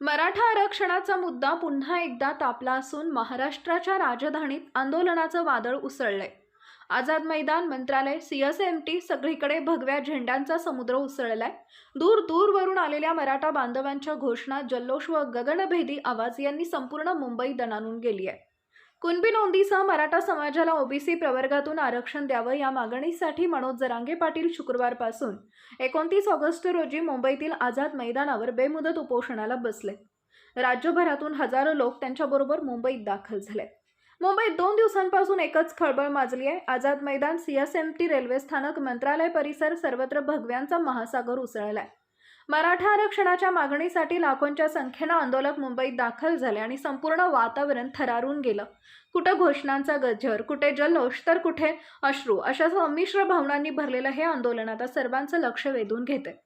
मराठा आरक्षणाचा मुद्दा पुन्हा एकदा तापला असून महाराष्ट्राच्या राजधानीत आंदोलनाचं वादळ उसळलंय. आझाद मैदान मंत्रालय सीएसएमटी सगळीकडे भगव्या झेंड्यांचा समुद्र उसळलाय. दूर दूरवरून आलेल्या मराठा बांधवांच्या घोषणा जल्लोष व गगनभेदी आवाज यांनी संपूर्ण मुंबई दणानून गेली आहे कुणबी नोंदीसह मराठा समाजाला ओबीसी प्रवर्गातून आरक्षण द्यावं या मागणीसाठी मनोज जरांगे पाटील शुक्रवारपासून एकोणतीस ऑगस्ट रोजी मुंबईतील आझाद मैदानावर बेमुदत उपोषणाला बसले. राज्यभरातून हजारो लोक त्यांच्याबरोबर मुंबईत दाखल झाले. मुंबईत दोन दिवसांपासून एकच खळबळ माजली आहे. आझाद मैदान सीएसएमटी रेल्वे स्थानक मंत्रालय परिसर सर्वत्र भगव्यांचा महासागर उसळलाय. मराठा आरक्षणाच्या मागणीसाठी लाखोंच्या संख्येनं आंदोलक मुंबईत दाखल झाले आणि संपूर्ण वातावरण थरारून गेलं. कुठं घोषणांचा गजर कुठे जल्लोष तर कुठे अश्रू अशा संमिश्र भावनांनी भरलेलं हे आंदोलन आता सर्वांचं लक्ष वेधून घेते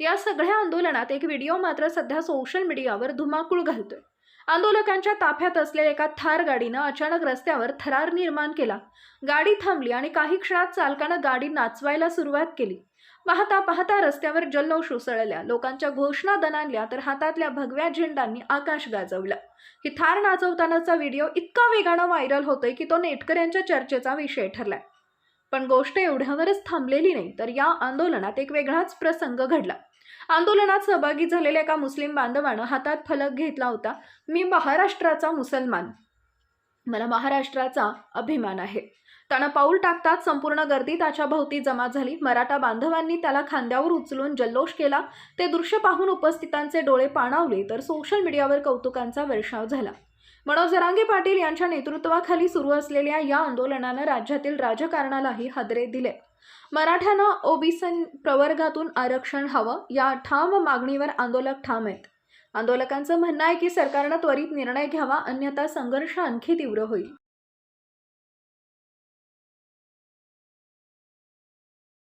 या सगळ्या आंदोलनात एक व्हिडिओ मात्र सध्या सोशल मीडियावर धुमाकूळ घालतोय. आंदोलकांच्या ताफ्यात असलेल्या एका थार गाडीनं अचानक रस्त्यावर थरार निर्माण केला. गाडी थांबली आणि काही क्षणात चालकानं गाडी नाचवायला सुरुवात केली. पाहता पाहता रस्त्यावर जल्लोष उसळल्या. लोकांच्या घोषणा दणाणल्या तर हातातल्या भगव्या झेंडांनी आकाश गाजवलं. ही थार नाचवतानाचा व्हिडिओ इतका वेगानं व्हायरल होतोय की तो नेटकऱ्यांच्या चर्चेचा विषय ठरलाय. पण गोष्ट एवढ्यावरच थांबलेली नाही. तर या आंदोलनात एक वेगळाच प्रसंग घडला. आंदोलनात सहभागी झालेल्या एका मुस्लिम बांधवानं हातात फलक घेतला होता. मी महाराष्ट्राचा मुसलमान. मला महाराष्ट्राचा अभिमान आहे. त्यानं पाऊल टाकताच संपूर्ण गर्दी त्याच्या भोवती जमा झाली. मराठा बांधवांनी त्याला खांद्यावर उचलून जल्लोष केला. ते दृश्य पाहून उपस्थितांचे डोळे पाणावले. तर सोशल मीडियावर कौतुकांचा वर्षाव झाला. मनोज जरांगे पाटील यांच्या नेतृत्वाखाली सुरू असलेल्या या आंदोलनानं राज्यातील राजकारणालाही हादरे दिले. मराठ्यानं ओबीसी प्रवर्गातून आरक्षण हवं या ठाम मागणीवर आंदोलक ठाम आहेत. आंदोलकांचं म्हणणं आहे की सरकारनं त्वरित निर्णय घ्यावा अन्यथा संघर्ष आणखी तीव्र होईल.